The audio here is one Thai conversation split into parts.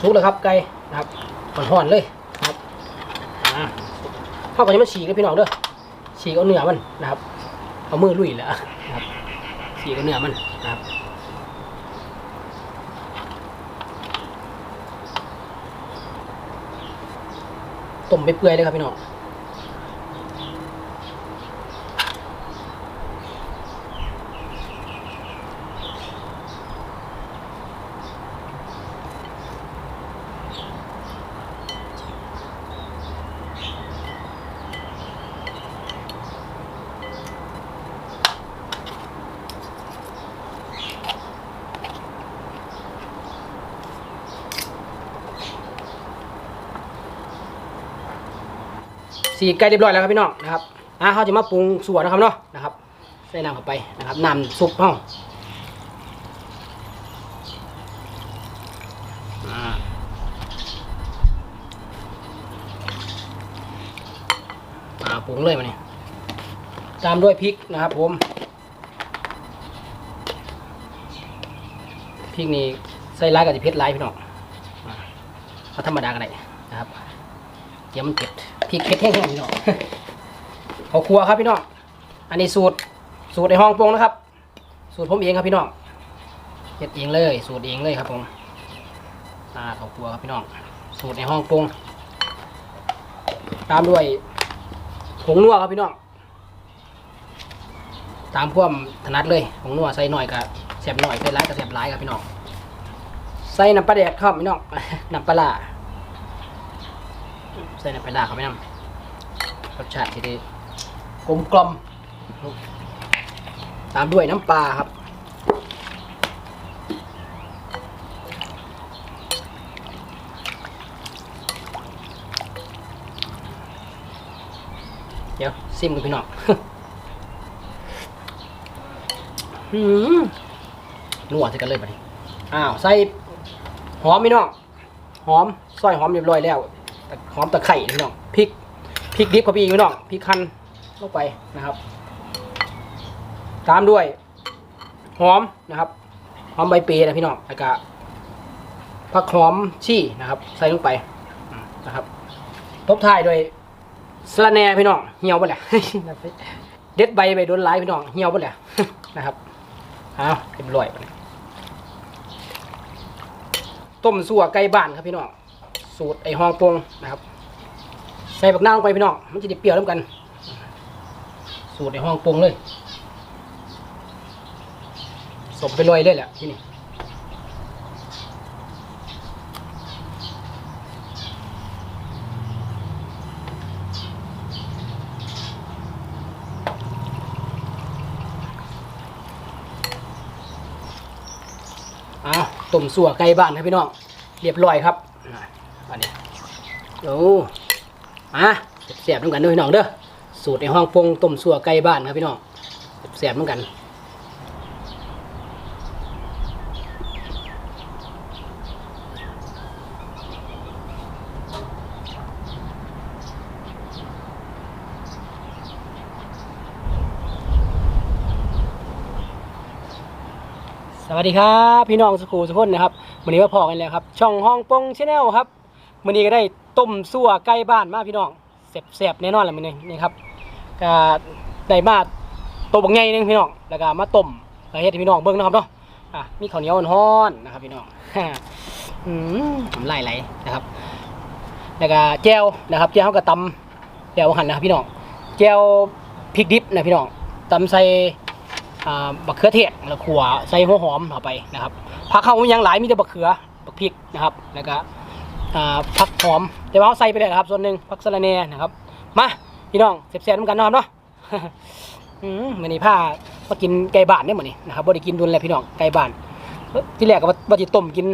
สุกแล้วครับไก่นะครับห่อนๆเลยนะครับอ่าเข้าไปมันฉีกเลยพี่น้องเด้อฉีกเอาเนื้อมันนะครับเอามือลุยแล้วนะครับฉีกเอาเนื้อมันนะครับต้มไปเปื่อยเลยครับพี่น้อง สีไก่เรียบร้อยแล้วครับพี่น้องนะครับอะเขาจะมาปรุงส่วนนะครับเนาะนะครับใส่น้ำเข้าไปนะครับน้ำซุปห้องอ่าปรุงเลยมาเนี่ยตามด้วยพริกนะครับผมพริกนี่ใส่ร้ายกับจะเผ็ดร้ายพี่น้องอ่าเอาธรรมดากันได้นะครับเดี๋ยวมันเผ็ด พริกเผ็ดแห้งๆพี่น้องเขาครัวครับพี่น้อง อันนี้สูตรสูตรในห้องโปงนะครับ สูตรผมเองครับพี่น้องเฮ็ดเองเลย สูตรเองเลยครับผมอ่าเขาครัวครับพี่น้อง สูตรในห้องโปงตามด้วยผงนัวครับพี่น้อง ตามควมถนัดเลยผงนัวใส่หน่อยกับแสบหน่อยใส่ร้ายกับแสบร้ายครับพี่น้อง ใส่น้ำปลาแดกครับพี่น้อง น้ำปลาร้า ใส่น้ำปลาร้าเขาไปน้ำรสชาติที่ดีกลมกลมตามด้วยน้ำปลาครับเดี๋ยวซิมกันพี่น้องหืมนัวใส่กันเลยบัดนี้ อ้าว ใส่หอมพี่น้อง หอม ซอยหอมเรียบร้อยแล้ว หอมตะไคร่พี่น้องพริกพริกดิบครับพี่พี่น้องพริกคั้นลงไปนะครับ ตามด้วย หอมนะครับหอมใบเปรย์นะพี่น้องแล้วก็ผักหอมชี่นะครับ ใส่ลงไปนะครับทบท้ายด้วยสะระแหน่พี่น้องเหี่ยวไปแหละเด็ดใบไปโดนหลายพี่น้องเหี่ยวไปแหละนะครับเอาเรียบร้อยต้มสัวไก่บ้านครับพี่น้อง สูตรไอ้ฮองโปงนะครับ ใส่บักนาวลงไปพี่น้องมันจะได้เปรี้ยวน้ำกัน สูตรไอ้ฮองโปงเลยสมไปลอยเลยแหละที่นี่อ้าวต้มสัวไก่บ้านครับพี่น้องเรียบร้อยครับ โอ้มาเสียบๆน้ำกันด้วยพี่น้องเด้อสูตรในห้องปงต้มสัวไก่บ้านครับพี่น้องเสียบๆน้ำกันสวัสดีครับ พี่น้องสุขูสุขคนนะครับวันนี้มาพอกันแล้วครับ ช่องห้องปงชาแนลครับวันนี้ก็ได้ ต้มซั่วไก่บ้านมาพี่น้องเสียบๆแน่นอนแหละมันนี่นี่ครับก็ได้มาตัวบักใหญ่หนึงพี่น้องแล้วก็มาต้มแล้วเฮ็ดให้พี่น้องเบิ่งนะครับเนาะอะมีข้าวเหนียวอ่อนๆนะครับพี่น้องอืมน้ำลายไหลนะครับ แล้วก็แจ่วนะครับแจ่วเขาก็ตำแจ่วหั่นนะครับพี่น้องแจ่วพริกดิบนะพี่น้องตำใส่อ่าบักเขือเทศแล้วขัวใส่หัวหอมเข้าไปนะครับผักเข้ายังหลายมีแต่บักเขือบักพริกนะครับแล้วก็ ผักหอมแต่ว่าเขาใส่ไปเลยนะครับ ส่วนหนึ่งผักสะระแหน่นะครับ มาพี่น้องเสียบๆน้ำกันนาะครับเนาะอืมมื้อนี้ผ้ามากินไก่บ้านเนี่ยมื้อนี้นะครับบ่ได้กินดุนแล้วพี่น้องไก่บ้านที่แรกก็ว่าว่าสิต้มกิน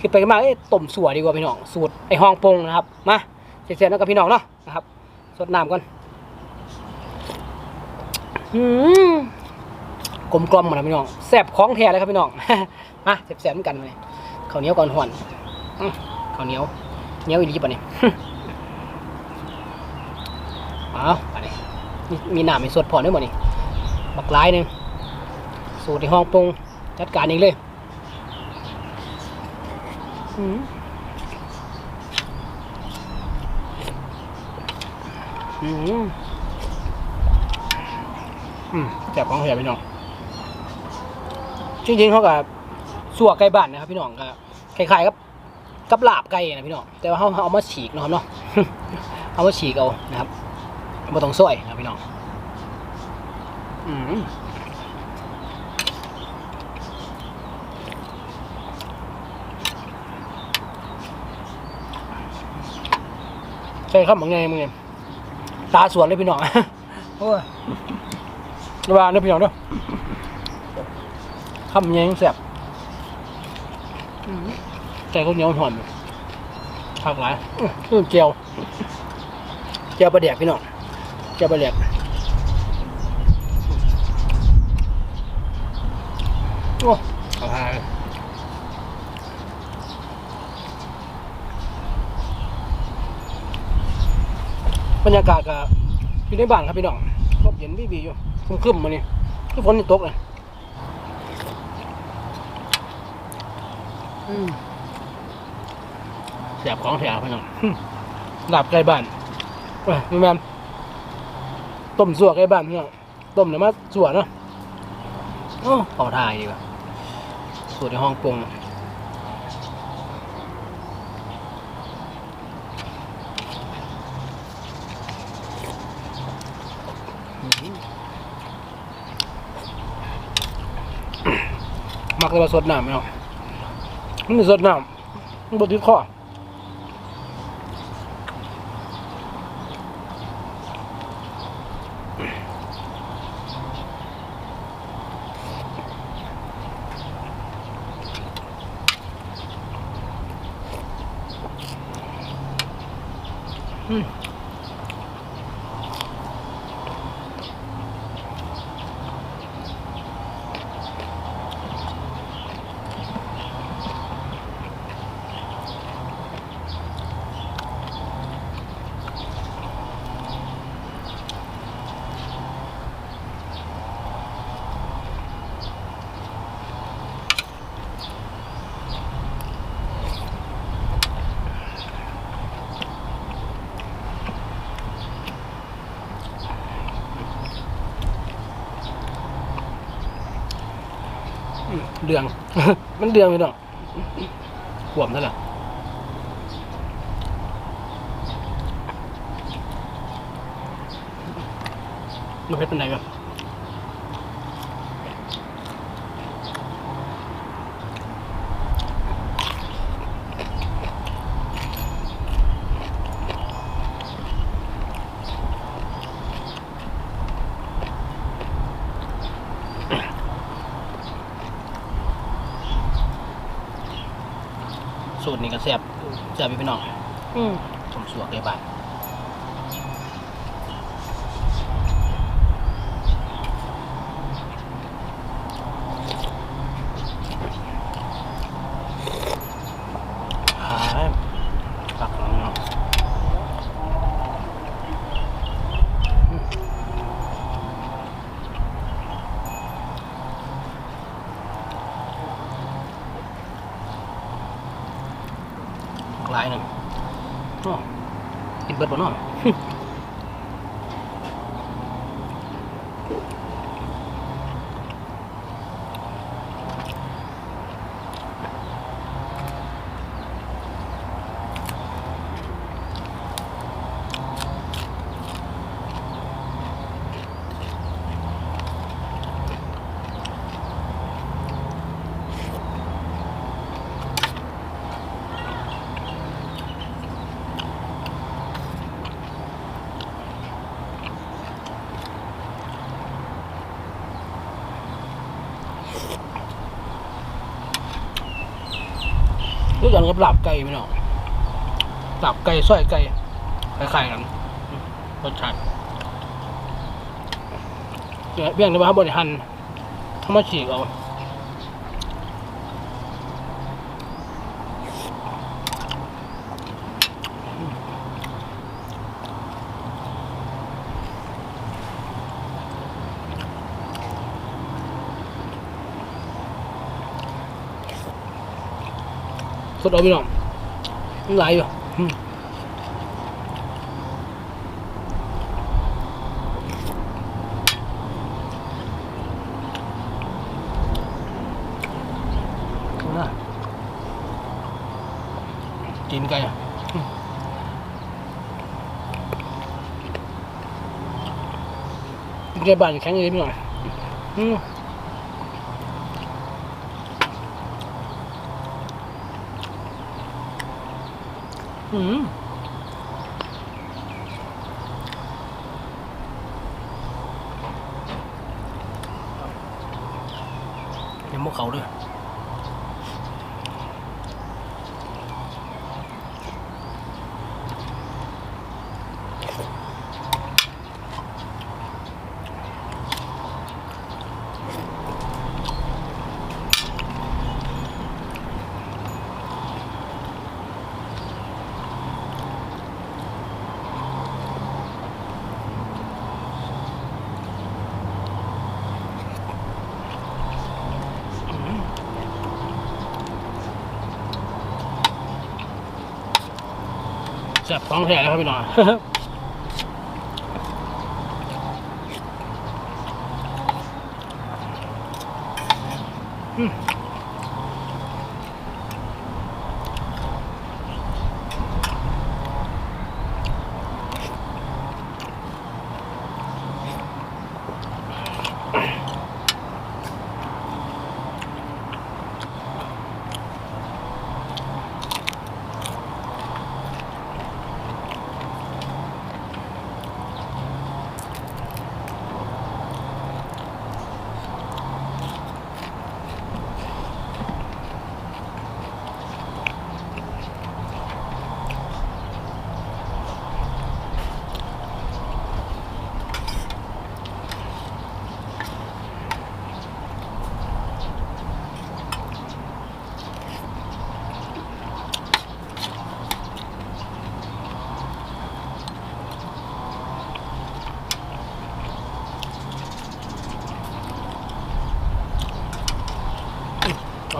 คือไปกันมาเอ้ต้มสัวดีกว่าพี่น้องสูตรไอ้ห้องปงนะครับมาเสียบๆน้ำกับพี่น้องเนาะนะครับสดน้ำก่อนอืมกลมกลมหมดนะพี่น้องแซ่บของแท้เลยครับพี่น้องมาแซ่บเหมือนกันเลยข้าวเหนียวก่อนห่อนอื้อ เอาเนี้ยวเนี้ยวอีหลีปะเนี่ยเอาป่ะเนี่มีหนามมีสดพอด้วยบ่เนี่ยบักไล่หนึ่งสูตรในห้องปรุงจัดการเองเลยอืมอืมแจบของเหี่ยพี่น่องจริงๆเขากับสัวใกล้บ้านนะครับพี่น้องก็คล้ายๆกับ กับลาบไก่นะพี่น้องแต่ว่าเขาเอามาฉีกเนาะครับเนาะเอามาฉีกเอานะครับม่ต้องซอยนะพี่น้องอืมใช่ครับเหมือนไงมึงตาสวนเลยพี่น้องโอ้ยระวังนะพี่น้องเด้วยคำยังแสบ ใจเขาเหนียวหอนผักหลายอื้อคือเจียวเจียวปลาแดกพี่น้องเจียวปลาแดกโอ้เอาหาเลยบรรยากาศก็อยู่ในบ้านครับพี่น้องรบเย็นบีบีอยู่ครึมๆมานี่คือฝนนี่ตกเลยอืมแสบของแถวพี่น้องหลับไก่บ้านเอ้ยพี่แมนต้มสัวไก่บ้านพี่น้องต้มเดี๋ยวมาสัวเนาะโอ้เผาทายดีกว่าสูตรในห้องปรุงมักเลยว่าสดน้ำพี่น้องมันมีสดน้ำมันบดติดคอ เดือง มันเดืองไปเนาะขวมนั่นแหละมันเป็นไงกัน สูตรนี้ก็แซ่บแซ่บอยู่พี่น้องอืมสมสวกเลยบ้านหาปักของเนาะอืมหลายหนึ่งอ้อกินเบิดบ่เนาะ รู้จักกับหลับไก่ไหมเนาะลาบไก่ส้อยไก่คล้ายๆกันรสชาติเบี้ยงในบ้านบริหันธรรมาฉีกเอา ดเอาไปหน่อมันไหลอยู่กินไก่อะแกบ้านแข็งเลยหน่อยอืม อื แซ่บของแท้แล้วครับพี่น้องอืม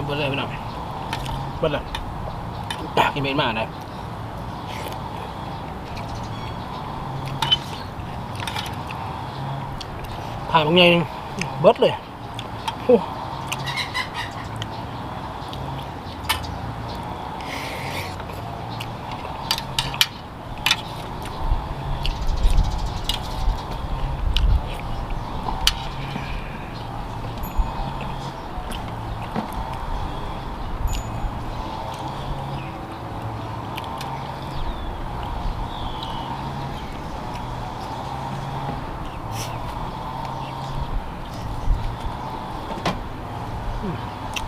เอาเบิดเลยพี่น้องเบิดเลยกินเป็นมากเลยถ่ายบางอย่างหนึ่งเบิดเลยโอ้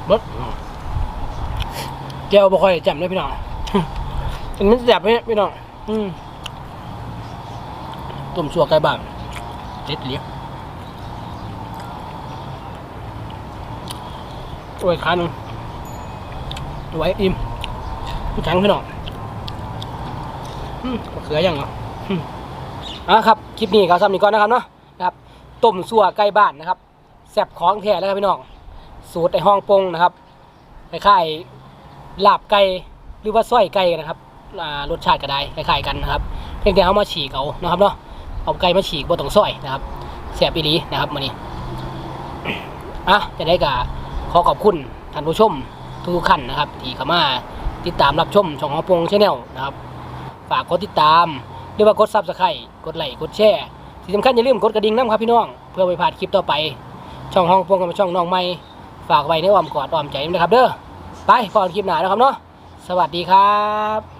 เบิด แก้วบ่ค่อยจำได้พี่น้องอันนี้มันแสบไหมพี่น้องอืมต้มชัวไก่บ้านเด็ดเหลียโอ้ยขาหนึ่งไว้อิ่มแข็งพี่น้องอืมมะเขือยังเหรออืมอะครับ คลิปนี้ก็ซ้ำนี้ก่อนนะครับเนาะนะครับต้มสัวไก่บ้านนะครับแซ่บของแท้แล้วครับพี่น้อง สูตรในห้องปงนะครับคล้ายๆ ลาบไก่หรือว่าส้อยไก่นะครับรสชาติก็ได้คล้ายๆกันนะครับ เพียงแต่เอามาฉีกเอานะครับเนาะเอาไก่มาฉีกบ่ต้องส้อยนะครับแซ่บอีหลีนะครับมื้อนี้อะจะได้กะขอขอบคุณท่านผู้ชมทุกๆท่านนะครับที่เข้ามาติดตามรับชมช่องของปงชาแนลนะครับ ฝากกดติดตามหรือว่ากดซับสไครต์กดไลค์กดแชร์ที่สำคัญอย่าลืมกดกระดิ่งน้ำครับพี่น้อง เพื่อไม่พลาดคลิปต่อไป ช่องห้องพงกับช่องน้องใหม่ฝากไว้ในอ้อมกอดอ้อมใจนะครับเด้อ ไปพอนคลิปหน้านะครับเนาะสวัสดีครับ